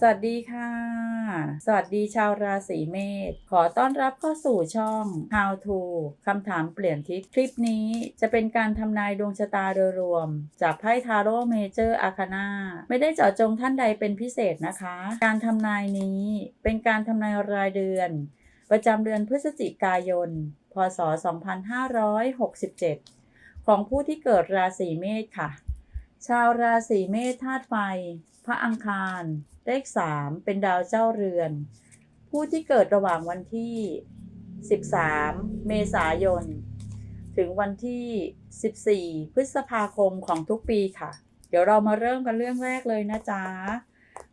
สวัสดีค่ะ สวัสดีชาวราศีเมษ ขอต้อนรับเข้าสู่ช่อง How to คำถามเปลี่ยนทิศ คลิปนี้จะเป็นการทำนายดวงชะตาโดยรวม จากไพ่ทาโร่เมเจอร์อาคานาไม่ได้เจาะจงท่านใดเป็นพิเศษนะคะ การทำนายนี้เป็นการทำนายรายเดือน ประจำเดือนพฤศจิกายน พศ 2567 ของผู้ที่เกิดราศีเมษค่ะ ชาวราศีเมษธาตุไฟ พระอังคาร เลข 3 เป็นดาวเจ้าเรือน ผู้ที่เกิดระหว่างวันที่ 13 เมษายน ถึงวันที่ 14 พฤษภาคมของทุกปีค่ะ เดี๋ยวเรามาเริ่มกันเรื่องแรกเลยนะจ๊ะ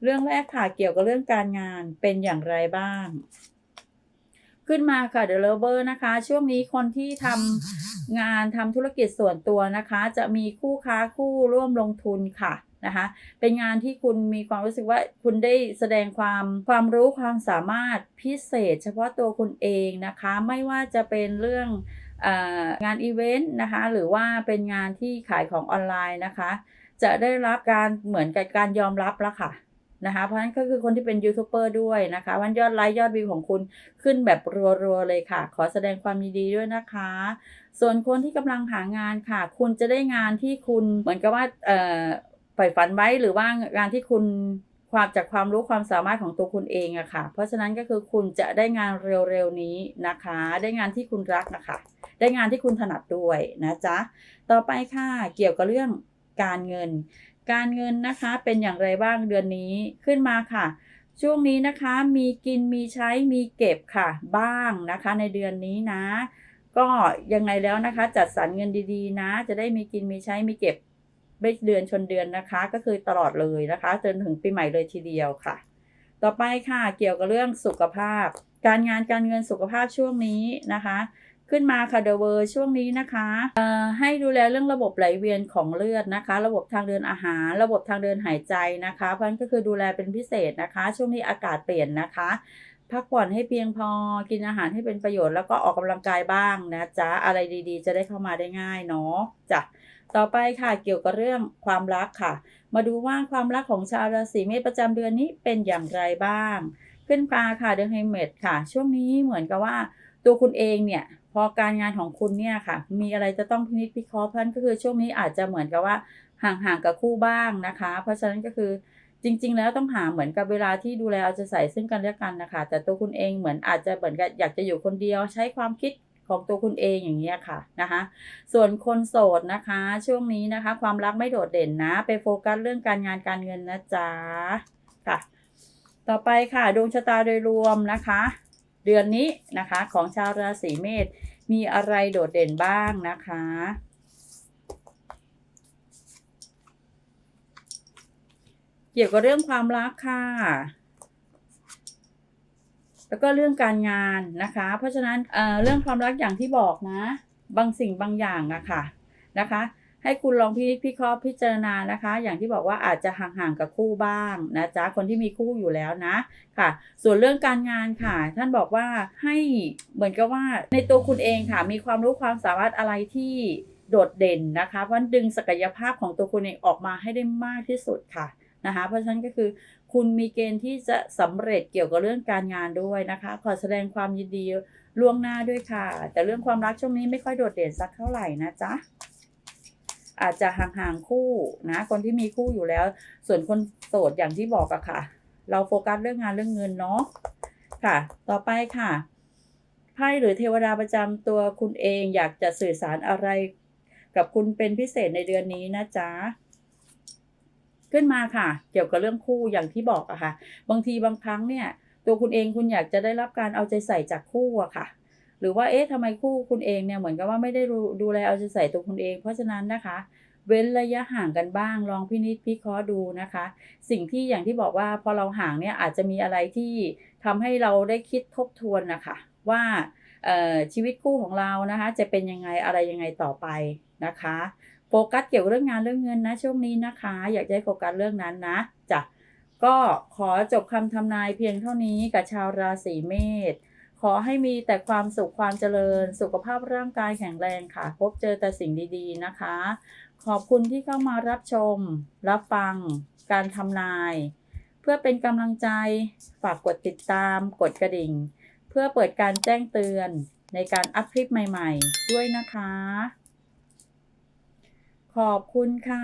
เรื่องแรกค่ะเกี่ยวกับเรื่องการงานเป็นอย่างไรบ้าง ขึ้นมาค่ะเดลเวอร์นะคะ ช่วงนี้คนที่ทำงานทำธุรกิจส่วนตัวนะคะ จะมีคู่ค้าคู่ร่วมลงทุนค่ะ นะคะ เป็นงานที่คุณมีความรู้สึกว่าคุณได้แสดงความความรู้ความสามารถพิเศษ เฉพาะตัวคุณเองนะคะ ไม่ว่าจะเป็นเรื่องงานอีเวนต์นะคะ หรือว่าเป็นงานที่ขายของออนไลน์นะคะ จะได้รับการเหมือนกับการยอมรับแล้วค่ะนะคะ เพราะฉะนั้นก็คือคนที่เป็นยูทูบเบอร์ด้วยนะคะวันยอดไลค์ยอดวิวของคุณขึ้นแบบรัวๆเลยค่ะ ขอแสดงความยินดีด้วยนะคะ ส่วนคนที่กำลังหางานค่ะ คุณจะได้งานที่คุณเหมือนกับว่าเอ่อ ฝ่ฝันไว้หรือว่างานที่คุณความจากความรู้ความสามารถของตัวคุณเองอะค่ะ เพราะฉะนั้นก็คือคุณจะได้งานเร็วๆนี้นะคะ ได้งานที่คุณรักนะคะ ได้งานที่คุณถนัดด้วยนะจ๊ะ ต่อไปค่ะ เกี่ยวกับเรื่องการเงิน การเงินนะคะเป็นอย่างไรบ้างเดือนนี้ขึ้นมาค่ะ ช่วงนี้นะคะมีกินมีใช้มีเก็บค่ะ บ้างนะคะในเดือนนี้นะ ก็ยังไงแล้วนะคะ จัดสรรเงินดีๆ นะ จะได้มีกินมีใช้มีเก็บ ไม่เดือนชนเดือนนะคะ ก็คือตลอดเลยนะคะ จนถึงปีใหม่เลยทีเดียวค่ะ ต่อไปค่ะเกี่ยวกับเรื่องสุขภาพ การงานการเงินสุขภาพช่วงนี้นะคะ ขึ้นมาค่ะเดอะเวอร์ช่วงนี้นะคะให้ดูแลเรื่องระบบไหลเวียนของเลือดนะคะ ระบบทางเดินอาหาร ระบบทางเดินหายใจนะคะ เพราะฉะนั้นก็คือดูแลเป็นพิเศษนะคะ ช่วงนี้อากาศเปลี่ยนนะคะ พักผ่อนให้เพียงพอกินอาหารให้เป็นประโยชน์แล้วก็ออกกำลังกายบ้างนะจ๊ะอะไรดีๆ จะได้เข้ามาได้ง่ายเนาะจ้ะต่อไปค่ะเกี่ยวกับเรื่องความรักค่ะ มาดูว่าความรักของชาวราศีเมษประจำเดือนนี้เป็นอย่างไรบ้าง ขึ้นปลาค่ะเดือะไฮเมดค่ะ ช่วงนี้เหมือนกับว่า ตัวคุณเองเนี่ยพอการงานของคุณเนี่ยค่ะ มีอะไรจะต้องพินิจพิเคราะห์เพราะนั้นก็คือช่วงนี้อาจจะเหมือนกับว่าห่างๆกับคู่บ้างนะคะ เพราะฉะนั้นก็คือ จริง ๆ แล้วต้องหาเหมือนกับเวลาที่ดูแลเอาใจใส่ซึ่งกันและกันนะคะ แต่ตัวคุณเองเหมือนอาจจะเหมือนกับอยากจะอยู่คนเดียวใช้ความคิดของตัวคุณเองอย่างเงี้ยค่ะนะคะ ส่วนคนโสดนะคะ ช่วงนี้นะคะ ความรักไม่โดดเด่นนะ ไปโฟกัสเรื่องการงานการเงินนะจ๊ะค่ะ ต่อไปค่ะดวงชะตาโดยรวมนะคะ เดือนนี้นะคะของชาวราศีเมษมีอะไรโดดเด่นบ้างนะคะ เกี่ยวกับเรื่องความรักค่ะ แล้วก็เรื่องการงานนะคะ เพราะฉะนั้นเเรื่องความรักอย่างที่บอกนะ บางสิ่งบางอย่างอะค่ะนะคะ ให้คุณลองพิพิเคราะห์พิจารณานะคะ อย่างที่บอกว่าอาจจะห่างๆกับคู่บ้างนะจ๊ะคนที่มีคู่อยู่แล้วนะค่ะ ส่วนเรื่องการงานค่ะ ท่านบอกว่าให้เหมือนกับว่าในตัวคุณเองค่ะ มีความรู้ความสามารถอะไรที่โดดเด่นนะคะเพราะดึงศักยภาพของตัวคุณเองออกมาให้ได้มากที่สุดค่ะ นะคะเพราะฉะนั้นก็คือคุณมีเกณฑ์ที่จะสำเร็จเกี่ยวกับเรื่องการงานด้วยนะคะ ขอแสดงความยินดีล่วงหน้าด้วยค่ะ แต่เรื่องความรักช่วงนี้ไม่ค่อยโดดเด่นสักเท่าไหร่นะจ๊ะอาจจะห่างๆคู่นะ คนที่มีคู่อยู่แล้ว ส่วนคนโสดอย่างที่บอกอะค่ะ เราโฟกัสเรื่องงานเรื่องเงินเนาะค่ะ ต่อไปค่ะไพ่หรือเทวดาประจำตัวคุณเองอยากจะสื่อสารอะไร กับคุณเป็นพิเศษในเดือนนี้นะจ๊ะ ขึ้นมาค่ะ เกี่ยวกับเรื่องคู่อย่างที่บอกอะค่ะ บางทีบางครั้งเนี่ย ตัวคุณเองคุณอยากจะได้รับการเอาใจใส่จากคู่อะค่ะ หรือว่าเอ๊ะทำไมคู่คุณเองเนี่ยเหมือนกับว่าไม่ได้ดูแลเอาใจใส่ตัวคุณเอง เพราะฉะนั้นนะคะเว้นระยะห่างกันบ้าง ลองพินิจพิเคราะห์ดูนะคะ สิ่งที่อย่างที่บอกว่าพอเราห่างเนี่ยอาจจะมีอะไรที่ทำให้เราได้คิดทบทวนนะคะ ว่าชีวิตคู่ของเรานะคะ จะเป็นยังไงอะไรยังไงต่อไปนะคะ โฟกัสเกี่ยวกับเรื่องงานเรื่องเงินนะช่วงนี้นะคะ อยากจะให้โฟกัสเรื่องนั้นนะจ้ะก็ขอจบคำทำนายเพียงเท่านี้กับชาวราศีเมษขอให้มีแต่ความสุขความเจริญ สุขภาพร่างกายแข็งแรงค่ะ พบเจอแต่สิ่งดีๆนะคะ ขอบคุณที่เข้ามารับชม รับฟัง การทำนาย เพื่อเป็นกำลังใจฝากกดติดตาม กดกระดิ่ง เพื่อเปิดการแจ้งเตือนในการอัพคลิปใหม่ ๆ ด้วยนะคะ ขอบคุณค่ะ